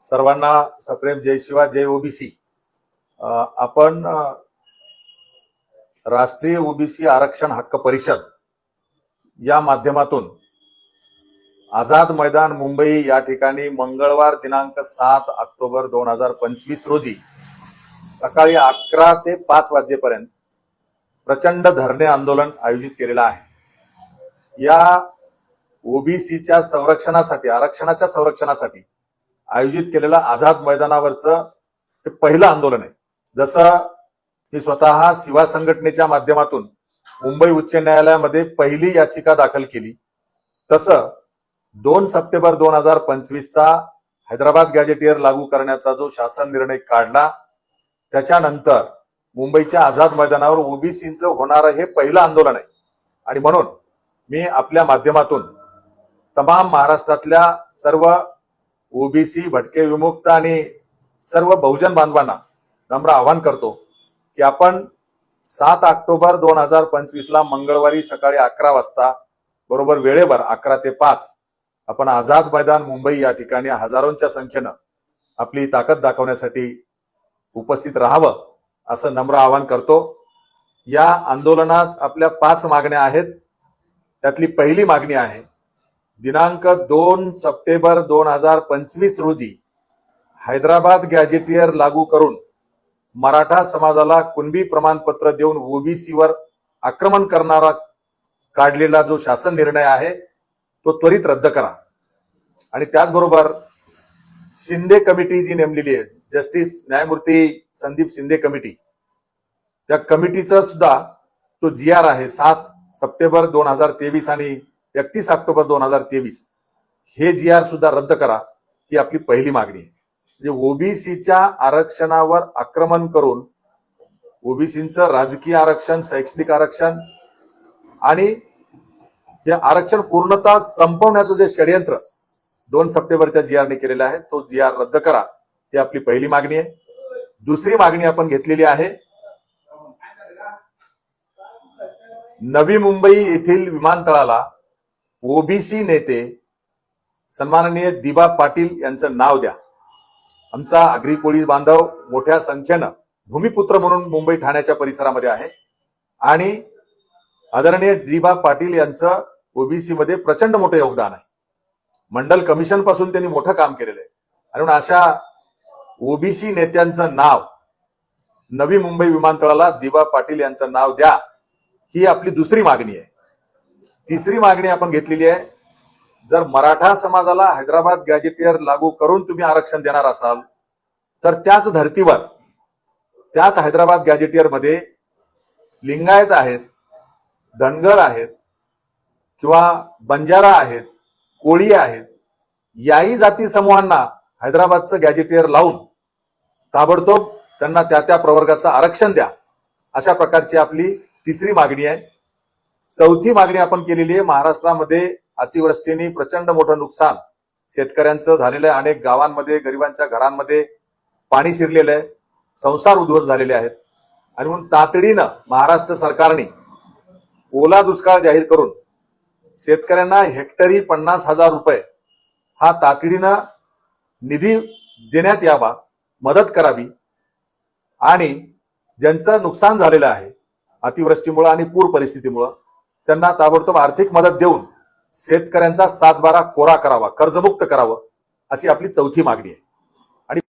सर्वांना सप्रेम जय शिवा जय ओबीसी. आपण राष्ट्रीय ओबीसी आरक्षण हक्क परिषद या माध्यमातून आझाद मैदान मुंबई या ठिकाणी मंगळवार दिनांक सात ऑक्टोबर दोन हजार पंचवीस रोजी सकाळी अकरा ते पाच वाजेपर्यंत प्रचंड धरणे आंदोलन आयोजित केलेलं आहे. या ओबीसीच्या संरक्षणासाठी आरक्षणाच्या संरक्षणासाठी आयोजित केलेलं आझाद मैदानावरचं हे पहिलं आंदोलन आहे. जसं मी स्वतः शिवा संघटनेच्या माध्यमातून मुंबई उच्च न्यायालयामध्ये पहिली याचिका दाखल केली. तसं दोन सप्टेंबर दोन हजार पंचवीसचा हैदराबाद गॅजेटियर लागू करण्याचा जो शासन निर्णय काढला त्याच्यानंतर मुंबईच्या आझाद मैदानावर ओबीसीचं होणारं हे पहिलं आंदोलन आहे. आणि म्हणून मी आपल्या माध्यमातून तमाम महाराष्ट्रातल्या सर्व ओबीसी भटके विमुक्त आणि सर्व बहुजन बांधवांना नम्र आवाहन करतो की आपण सात ऑक्टोबर दोन हजार पंचवीसला मंगळवारी सकाळी अकरा वाजता बरोबर वेळेवर अकरा ते पाच आपण आझाद मैदान मुंबई या ठिकाणी हजारोंच्या संख्येनं आपली ताकद दाखवण्यासाठी उपस्थित राहावं असं नम्र आवाहन करतो. या आंदोलनात आपल्या पाच मागण्या आहेत. त्यातली पहिली मागणी आहे दिनांक दोन सप्टेंबर दोन हजार पंचवीस रोजी हैदराबाद गॅजेटियर लागू करून मराठा समाजाला कुणबी प्रमाणपत्र देऊन ओबीसीवर आक्रमण करणारा काढलेला जो शासन निर्णय आहे तो त्वरित रद्द करा. आणि त्याचबरोबर शिंदे कमिटी जी नेमलेली आहे जस्टिस न्यायमूर्ती संदीप शिंदे कमिटी त्या कमिटीचा सुद्धा तो जी आर आहे सात सप्टेंबर दोन हजार तेवीस आणि एकतीस ऑक्टोबर दोन हजार तेवीस. हे जी आर सुद्धा रद्द करा ही आपली पहिली मागणी आहे. म्हणजे ओबीसीच्या आरक्षणावर आक्रमण करून ओबीसीचं राजकीय आरक्षण शैक्षणिक आरक्षण आणि हे आरक्षण पूर्णतः संपवण्याचं जे षडयंत्र दोन सप्टेंबरच्या जी आरने केलेलं आहे तो जी आर रद्द करा ही आपली पहिली मागणी आहे. दुसरी मागणी आपण घेतलेली आहे नवी मुंबई येथील विमानतळाला ओबीसी नेते सन्माननीय दिबा पाटील यांचं नाव द्या. आमचा आगरी कोळी बांधव मोठ्या संख्येनं भूमिपुत्र म्हणून मुंबई ठाण्याच्या परिसरामध्ये आहे. आणि आदरणीय दिबा पाटील यांचं ओबीसी मध्ये प्रचंड मोठं योगदान आहे. मंडल कमिशनपासून त्यांनी मोठं काम केलेलं आहे. आणि म्हणून अशा ओबीसी नेत्यांचं नाव नवी मुंबई विमानतळाला दिबा पाटील यांचं नाव द्या ही आपली दुसरी मागणी आहे. तिसरी मागणी आपण घेतलेली आहे. जर मराठा समाजाला हैदराबाद गॅजेटियर लागू करून तुम्ही आरक्षण देणार असाल तर त्याच धर्तीवर त्याच हैदराबाद गॅजेटियरमध्ये लिंगायत आहेत धनगर आहेत किंवा बंजारा आहेत कोळी आहेत याही जाती समूहांना हैदराबादचं गॅजेटियर लावून ताबडतोब त्यांना त्या त्या प्रवर्गाचं आरक्षण द्या अशा प्रकारची आपली तिसरी मागणी आहे. चौथी मागणी आपण केलेली आहे महाराष्ट्रामध्ये अतिवृष्टीने प्रचंड मोठं नुकसान. शेतकऱ्यांचं झालेलं आहे अनेक गावांमध्ये गरिबांच्या घरांमध्ये पाणी शिरलेलं आहे संसार उद्ध्वस्त झालेले आहेत. आणि म्हणून तातडीनं महाराष्ट्र सरकारने ओला दुष्काळ जाहीर करून शेतकऱ्यांना हेक्टरी पन्नास हजार रुपये हा तातडीनं निधी देण्यात यावा मदत करावी आणि ज्यांचं नुकसान झालेलं आहे अतिवृष्टीमुळं आणि पूर परिस्थितीमुळं त्यांना ताबडतोब आर्थिक मदत देऊन शेतकऱ्यांचा सातबारा कोरा करावा कर्जमुक्त करावं अशी आपली चौथी मागणी आहे.